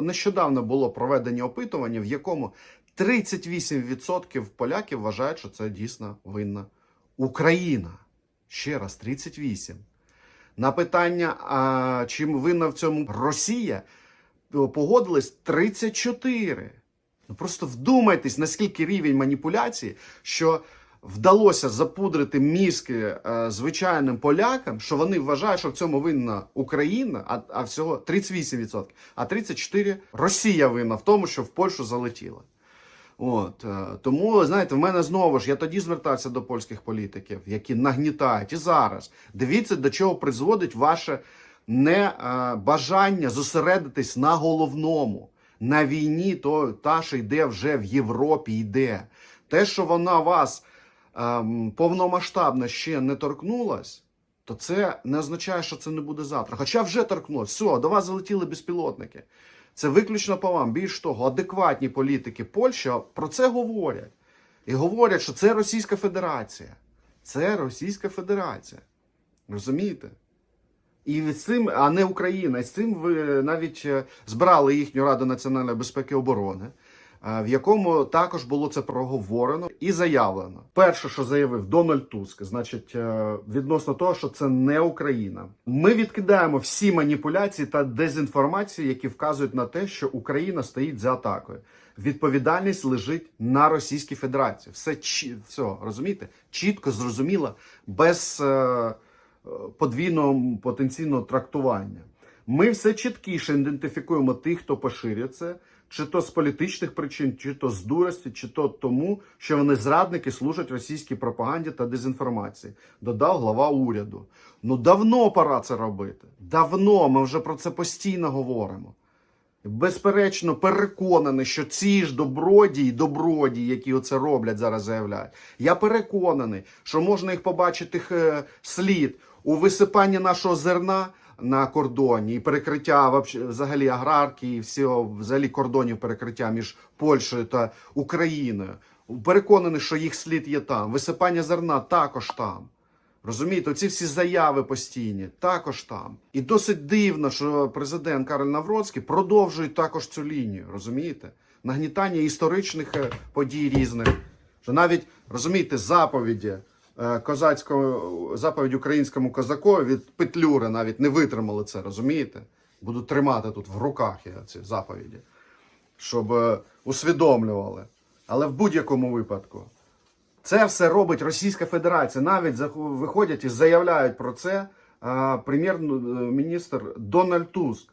Нещодавно було проведення опитування, в якому 38% поляків вважають, що це дійсно винна Україна. Ще раз, 38. На питання, а, чим винна в цьому Росія, погодились 34. Ну просто вдумайтесь, наскільки рівень маніпуляції, що вдалося запудрити мізки е, звичайним полякам, що вони вважають, що в цьому винна Україна, а, а всього 38%, а 34% Росія винна в тому, що в Польщу залетіла. От е, тому, знаєте, в мене знову ж я тоді звертався до польських політиків, які нагнітають і зараз. Дивіться, до чого призводить ваше не е, бажання зосередитись на головному. На війні, то та, що йде вже в Європі, йде. Те, що вона вас повномасштабно ще не торкнулась, то це не означає, що це не буде завтра. Хоча вже торкнулось. Все, до вас залетіли безпілотники. Це виключно по вам. Більш того, адекватні політики Польщі про це говорять. І говорять, що це Російська Федерація. Це Російська Федерація. Розумієте? І з цим, а не Україна. І з цим ви навіть е, збирали їхню Раду національної безпеки і оборони, в якому також було це проговорено і заявлено. Перше, що заявив Дональд Туск, значить, е, відносно того, що це не Україна. Ми відкидаємо всі маніпуляції та дезінформацію, які вказують на те, що Україна стоїть за атакою. Відповідальність лежить на Російській Федерації. Все чі- все розумієте? Чітко, зрозуміло, без. е, подвійного потенційного трактування. Ми все чіткіше ідентифікуємо тих, хто поширює це, чи то з політичних причин, чи то з дурості, чи то тому, що вони зрадники служать російській пропаганді та дезінформації, додав глава уряду. Ну давно пора це робити. Давно ми вже про це постійно говоримо. Безперечно, переконаний, що ці ж добродії, добродії, які оце роблять, зараз заявляють. Я переконаний, що можна їх побачити е, слід у висипанні нашого зерна на кордоні і перекриття взагалі аграрки і всього взагалі кордонів перекриття між Польщею та Україною. Переконаний, що їх слід є там. Висипання зерна також там. Розумієте, ці всі заяви постійні також там. І досить дивно, що президент Кароль Навроцький продовжує також цю лінію. Розумієте? Нагнітання історичних е, подій різних. Що навіть розумієте, заповіді козацького заповідь українському козакові від Петлюри навіть не витримали це, розумієте? Буду тримати тут в руках я ці заповіді, щоб е, усвідомлювали. Але в будь-якому випадку. Це все робить Російська Федерація. Навіть виходять і заявляють про це е, прем'єр-міністр Дональд Туск.